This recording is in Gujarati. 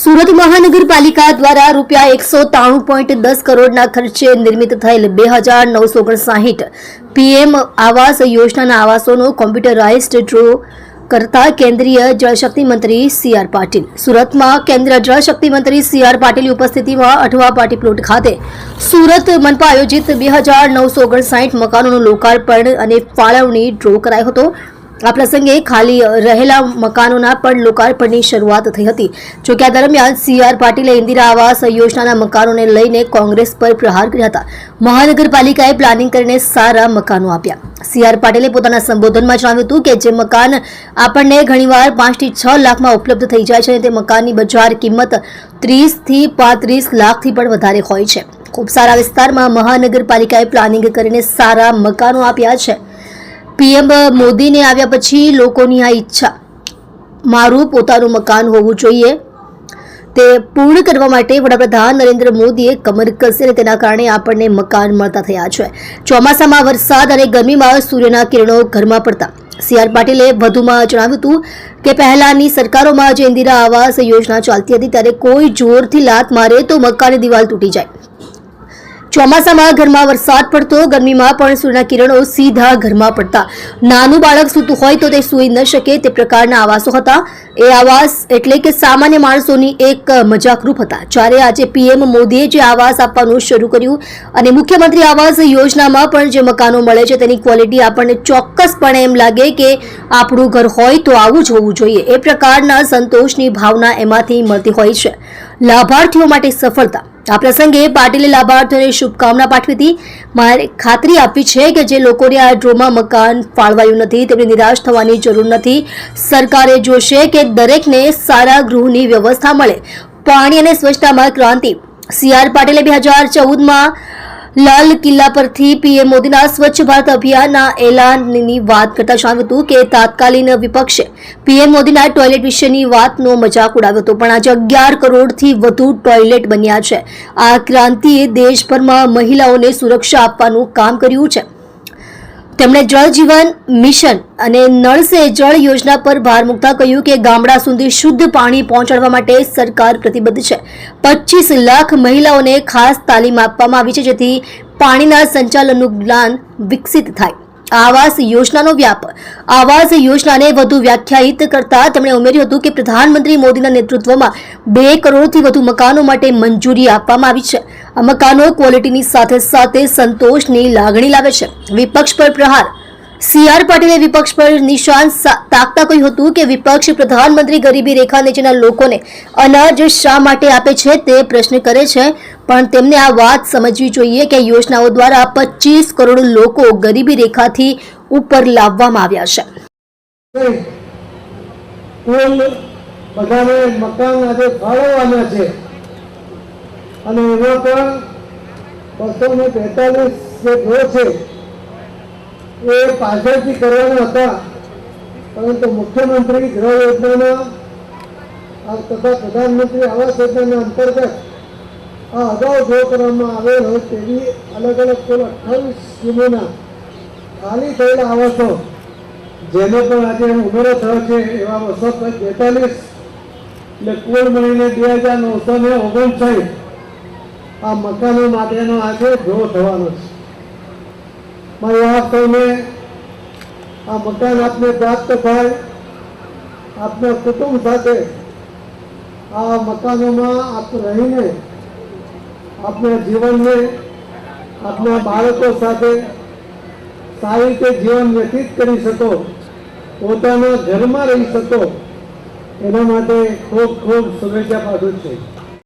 સુરત મહાનગરપાલિકા દ્વારા રૂપિયા એકસો ત્રાણું પોઈન્ટ દસ કરોડના ખર્ચે નિર્મિત થયેલ બે હજાર નવસો ઓગણસાહીઠ પીએમ આવાસ યોજનાના આવાસોનો કોમ્પ્યુટરાઇઝ્ડ ડ્રો કરતા કેન્દ્રીય જળશક્તિ મંત્રી સી આર પાટીલ. સુરતમાં કેન્દ્રીય જળશક્તિ મંત્રી સી આર પાટીલની ઉપસ્થિતિમાં અઠવા પાટી પ્લોટ ખાતે સુરત મનપા આયોજિત બે હજાર નવસો ઓગણસાઠ મકાનોનું લોકાર્પણ અને ફાળવણી ડ્રો કરાયો હતો. આ પ્રસંગે ખાલી રહેલા મકાનોના પણ લોકાર્પણની શરૂઆત થઈ હતી. જોકે આ દરમિયાન સીઆર પાટીલે ઇન્દિરા આવાસ યોજનાના મકાનોને લઈને કોંગ્રેસ પર પ્રહાર કર્યા હતા. મહાનગરપાલિકાએ પ્લાનિંગ કરીને સારા મકાનો આપ્યા. સીઆર પાટીલે પોતાના સંબોધનમાં જણાવ્યું હતું કે જે મકાન આપણને ઘણીવાર પાંચથી છ લાખમાં ઉપલબ્ધ થઈ જાય છે અને તે મકાનની બજાર કિંમત ત્રીસથી પાંત્રીસ લાખથી પણ વધારે હોય છે. ખૂબ સારા વિસ્તારમાં મહાનગરપાલિકાએ પ્લાનિંગ કરીને સારા મકાનો આપ્યા છે. પીએમ મોદીને આવ્યા પછી લોકોની આ ઈચ્છા. મારું પોતાનું મકાન હોવું જોઈએ. તે પૂર્ણ કરવા માટે વડાપ્રધાન નરેન્દ્ર મોદીએ કમર કસી અને તેના કારણે આપણને મકાન મળતા થયા છે. ચોમાસામાં વરસાદ અને ગરમીમાં સૂર્યના કિરણો ઘરમાં પડતા. સી આર પાટીલે વધુમાં જણાવ્યું હતું કે પહેલાની સરકારોમાં જે ઇન્દિરા આવાસ યોજના ચાલતી હતી, ત્યારે કોઈ જોરથી લાત મારે તો મકાનની દિવાલ તૂટી જાય. ચોમાસામાં ઘરમાં વરસાદ પડતો, ગરમીમાં પણ સૂર્યના કિરણો સીધા ઘરમાં પડતા. નાનું બાળક સૂતું હોય તો તે સૂઈ ન શકે તે પ્રકારના આવાસો હતા. એ આવાસ એટલે કે સામાન્ય માણસોની એક મજાકરૂપ હતા. જ્યારે આજે પીએમ મોદીએ જે આવાસ આપવાનું શરૂ કર્યું અને મુખ્યમંત્રી આવાસ યોજનામાં પણ જે મકાનો મળે છે તેની ક્વોલિટી આપણને ચોક્કસપણે એમ લાગે કે આપણું ઘર હોય તો આવું જ હોવું જોઈએ. એ પ્રકારના સંતોષની ભાવના એમાંથી મળતી હોય છે. લાભાર્થીઓ માટે સફળતા. આ પ્રસંગે પાટીલે લાભાર્થીઓને શુભકામના પાઠવી હતી. મારે ખાતરી આપવી છે કે જે લોકોને આ ડ્રોમાં મકાન ફાળવાયું નથી, તેમને નિરાશ થવાની જરૂર નથી. સરકારે જોશે કે દરેકને સારા ગૃહની વ્યવસ્થા મળે. પાણી અને સ્વચ્છતામાં ક્રાંતિ. સી આર પાટીલે બે હજાર ચૌદમાં લાલ કિલ્લા પરથી પીએમ મોદીના સ્વચ્છ ભારત અભિયાનના એલાનની વાત કરતા જણાવ્યું હતું કે તાત્કાલિન વિપક્ષે પીએમ મોદીના ટોયલેટ વિશેની વાતનો મજાક ઉડાવ્યો હતો. પણ આજે અગિયાર કરોડથી વધુ ટોયલેટ બન્યા છે. આ ક્રાંતિએ દેશભરમાં મહિલાઓને સુરક્ષા આપવાનું કામ કર્યું છે. તેમણે જળ જીવન મિશન અને નળ સે જળ યોજના પર ભાર મૂકતા કહ્યું કે ગામડા સુધી શુદ્ધ પાણી પહોંચાડવા માટે સરકાર પ્રતિબદ્ધ છે. પચીસ લાખ મહિલાઓને ખાસ તાલીમ આપવામાં આવી છે જેથી પાણીના સંચાલનનું જ્ઞાન વિકસિત થાય. આવાસ યોજનાનો વ્યાપ. આવાસ યોજનાને વધુ વ્યાખ્યાયિત કરતા તેમણે ઉમેર્યું હતું કે પ્રધાનમંત્રી મોદીના નેતૃત્વમાં બે કરોડથી વધુ મકાનો માટે મંજૂરી આપવામાં આવી છે. આ મકાનો ક્વોલિટીની સાથે સાથે સંતોષની લાગણી લાવે છે. વિપક્ષ પર પ્રહાર સી આર પાટીલે વિપક્ષ પર નિશાન તાકતા કહ્યું હતું કે વિપક્ષ પ્રધાનમંત્રી ગરીબી રેખા નીચેના લોકોને અનાજ શા માટે આપે છે તે પ્રશ્ન કરે છે. પણ તેમને આ વાત સમજવી જોઈએ કે યોજનાઓ દ્વારા પચીસ કરોડ લોકો ગરીબી રેખાથી ઉપર લાવવામાં આવ્યા છે. બધાને મકાન આજે ફાળવવાના છે. અને એમાં પણ બસો ને બેતાલીસ જે છે એ પાછળથી કરવાના હતા. પરંતુ મુખ્યમંત્રી ગૃહ યોજનાના તથા પ્રધાનમંત્રી આવાસ યોજનાના અંતર્ગત આ અગાઉ જો કરવામાં આવેલ હોય તેવી અલગ અલગ કુલ અઠ્ઠાવીસ સ્કીમોના ખાલી થયેલા આવાસો, જેનો પણ આજે ઉમેરો થયો છે, એવા બસો બેતાલીસ એટલે કુલ મળીને બે હજાર નવસો ને ઓગણસાઠ આ મકાનો માટેનો આજે જો થવાનો છે. મારી આ આ મકાન આપને પ્રાપ્ત થાય, આપના કુટુંબ સાથે આ મકાનોમાં આપ રહીને, આપના જીવનને, આપના બાળકો સાથે સારી રીતે જીવન વ્યતીત કરી શકો, પોતાના ઘરમાં રહી શકો. એના માટે ખૂબ ખૂબ શુભેચ્છા પાછું છું.